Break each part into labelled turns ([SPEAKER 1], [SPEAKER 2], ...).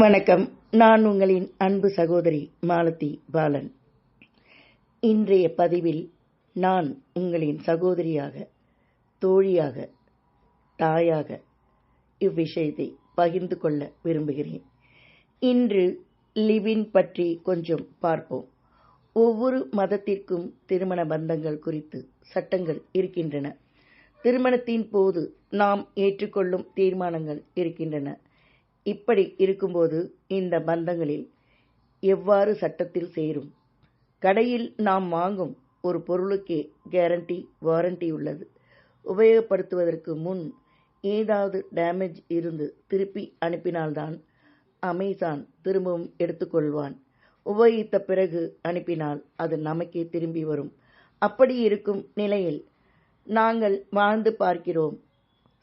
[SPEAKER 1] வணக்கம். நான் உங்களின் அன்பு சகோதரி மாலதி பாலன். இன்றைய பதிவில் நான் உங்களின் சகோதரியாக தோழியாக தாயாக இவ்விஷயத்தை பகிர்ந்து கொள்ள விரும்புகிறேன். இன்று லிவின் பற்றி கொஞ்சம் பார்ப்போம். ஒவ்வொரு மதத்திற்கும் திருமண பந்தங்கள் குறித்து சட்டங்கள் இருக்கின்றன. திருமணத்தின் போது நாம் ஏற்றுக்கொள்ளும் தீர்மானங்கள் இருக்கின்றன. இப்படி இருக்கும்போது இந்த பந்தங்களில் எவ்வாறு சட்டத்தில் சேரும்? கடையில் நாம் வாங்கும் ஒரு பொருளுக்கே கேரண்டி வாரண்டி உள்ளது. உபயோகப்படுத்துவதற்கு முன் ஏதாவது டேமேஜ் இருந்து திருப்பி அனுப்பினால்தான் அமேசான் திரும்பவும் எடுத்துக்கொள்வான். உபயோகித்த பிறகு அனுப்பினால் அது நமக்கே திரும்பி வரும். அப்படி இருக்கும் நிலையில் நாங்கள் வாழ்ந்து பார்க்கிறோம்.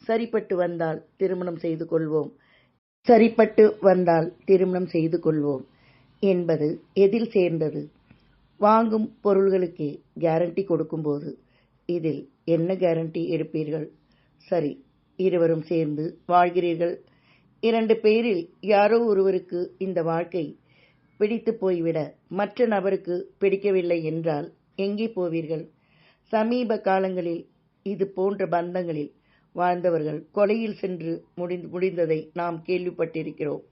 [SPEAKER 1] சரிப்பட்டு வந்தால் திருமணம் செய்து கொள்வோம். சரிப்பட்டு வந்தால் திருமணம் செய்து கொள்வோம் என்பது எதில் சேர்ந்தது? வாங்கும் பொருள்களுக்கே கேரண்டி கொடுக்கும்போது இதில் என்ன கேரண்டி எடுப்பீர்கள்? சரி இருவரும் சேர்ந்து வாழ்கிறீர்கள். இரண்டு பேரில் யாரோ ஒருவருக்கு இந்த வாழ்க்கை பிடித்து போய்விட மற்ற நபருக்கு பிடிக்கவில்லை என்றால் எங்கே போவீர்கள்? சமீப காலங்களில் இது போன்ற பந்தங்களில் வாழ்ந்தவர்கள். கொலையில் சென்று முடிந்து முடிந்ததை நாம் கேள்விப்பட்டிருக்கிறோம்.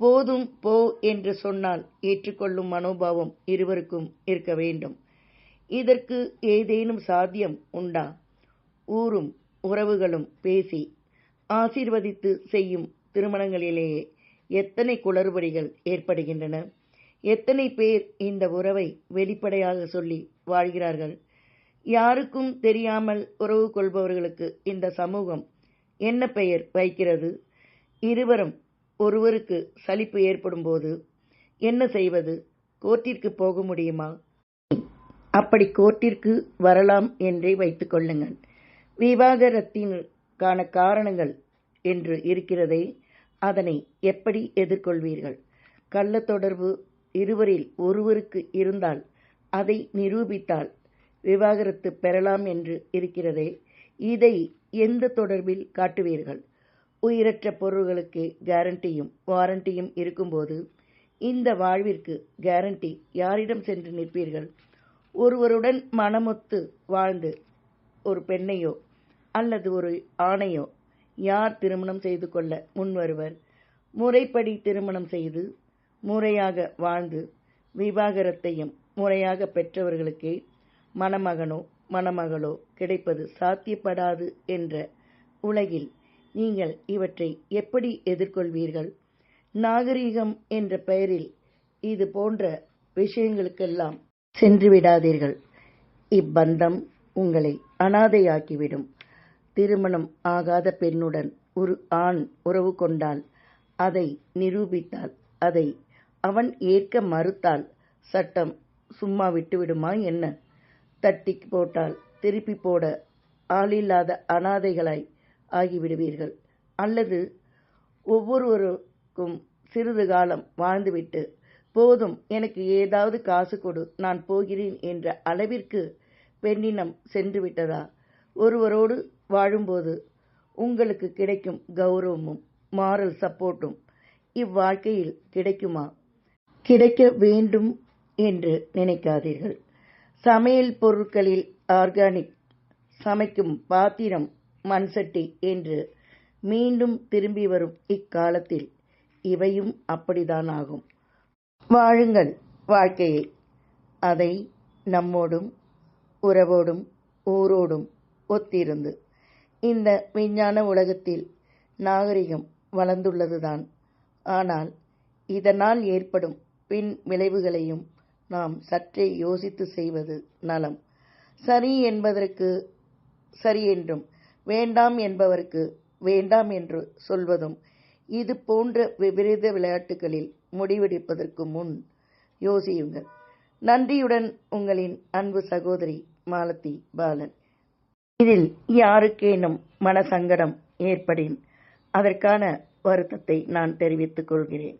[SPEAKER 1] போதும் போ என்று சொன்னால் ஏற்றுக்கொள்ளும் மனோபாவம் இருவருக்கும் இருக்க வேண்டும். இதற்கு ஏதேனும் சாத்தியம் உண்டா? ஊரும் உறவுகளும் பேசி ஆசீர்வதித்து செய்யும் திருமணங்களிலேயே எத்தனை குளறுபடிகள் ஏற்படுகின்றன? எத்தனை பேர் இந்த உறவை வெளிப்படையாக சொல்லி வாழ்கிறார்கள்? யாருக்கும் தெரியாமல் உறவு கொள்பவர்களுக்கு இந்த சமூகம் என்ன பெயர் வைக்கிறது? இருவரும் ஒருவருக்கு சலிப்பு ஏற்படும் போது என்ன செய்வது? கோர்ட்டிற்கு போக முடியுமா? அப்படி கோர்ட்டிற்கு வரலாம் என்றே வைத்துக் கொள்ளுங்கள். விவாகரத்திற்கான காரணங்கள் என்று இருக்கிறதே அதனை எப்படி எதிர்கொள்வீர்கள்? கள்ள தொடர்பு இருவரில் ஒருவருக்கு இருந்தால் அதை நிரூபித்தால் விவாகரத்து பெறலாம் என்று இருக்கிறதே இதை எந்த தொடர்பில் காட்டுவீர்கள்? உயிரற்ற பொருள்களுக்கு கேரண்டியும் வாரண்டியும் இருக்கும்போது இந்த வாழ்விற்கு கேரண்டி யாரிடம் சென்று நிற்பீர்கள்? ஒருவருடன் மனமொத்து வாழ்ந்து ஒரு பெண்ணையோ அல்லது ஒரு ஆணையோ யார் திருமணம் செய்து கொள்ள முன்வருவர் முறைப்படி திருமணம் செய்து முறையாக வாழ்ந்து விவாகரத்தையும் முறையாக பெற்றவர்களுக்கே மணமகனோ மணமகளோ கிடைப்பது சாத்தியப்படாது என்ற உலகில் நீங்கள் இவற்றை எப்படி எதிர்கொள்வீர்கள்? நாகரீகம் என்ற பெயரில் இது போன்ற விஷயங்களுக்கெல்லாம் சென்று விடாதீர்கள். இப்பந்தம் உங்களை அனாதையாக்கிவிடும். திருமணம் ஆகாத பெண்ணுடன் ஒரு ஆண் உறவு கொண்டால் அதை நிரூபித்தால் அதை அவன் ஏற்க மறுத்தால் சட்டம் சும்மா விட்டுவிடுமா என்ன? தட்டி போட்டால் திருப்பி போட ஆளில்லாத அனாதைகளாய் ஆகிவிடுவீர்கள். அல்லது ஒவ்வொருவருக்கும் சிறிது காலம் வாழ்ந்துவிட்டு போதும் எனக்கு ஏதாவது காசு கொடு நான் போகிறேன் என்ற அளவிற்கு பெண்ணினம் சென்றுவிட்டதா? ஒருவரோடு வாழும்போது உங்களுக்கு கிடைக்கும் கௌரவமும் மாரல் சப்போர்ட்டும் இவ்வாழ்க்கையில் கிடைக்குமா? கிடைக்க வேண்டும் என்று நினைக்காதீர்கள். சமையல் பொருட்களில் ஆர்கானிக் சமைக்கும் பாத்திரம் மண்சட்டி என்று மீண்டும் திரும்பி வரும் இக்காலத்தில் இவையும் அப்படித்தான் ஆகும். வாழுங்கள் வாழ்க்கையை அதை நம்மோடும் உறவோடும் ஊரோடும் ஒத்திருந்து இந்த விஞ்ஞான உலகத்தில் நாகரிகம் வளர்ந்துள்ளதுதான். ஆனால் இதனால் ஏற்படும் பின் விளைவுகளையும் நாம் சற்றே யோசித்து செய்வது நலம். சரி என்பதற்கு சரி என்றும் வேண்டாம் என்பவருக்கு வேண்டாம் என்று சொல்வதும் இது போன்ற விபரீத விளையாட்டுகளில் முடிவெடுப்பதற்கு முன் யோசியுங்கள். நன்றியுடன் உங்களின் அன்பு சகோதரி மாலதி பாலன். இதில் யாருக்கேனும் மனசங்கடம் ஏற்படின். அதற்கான வருத்தத்தை நான் தெரிவித்துக் கொள்கிறேன்.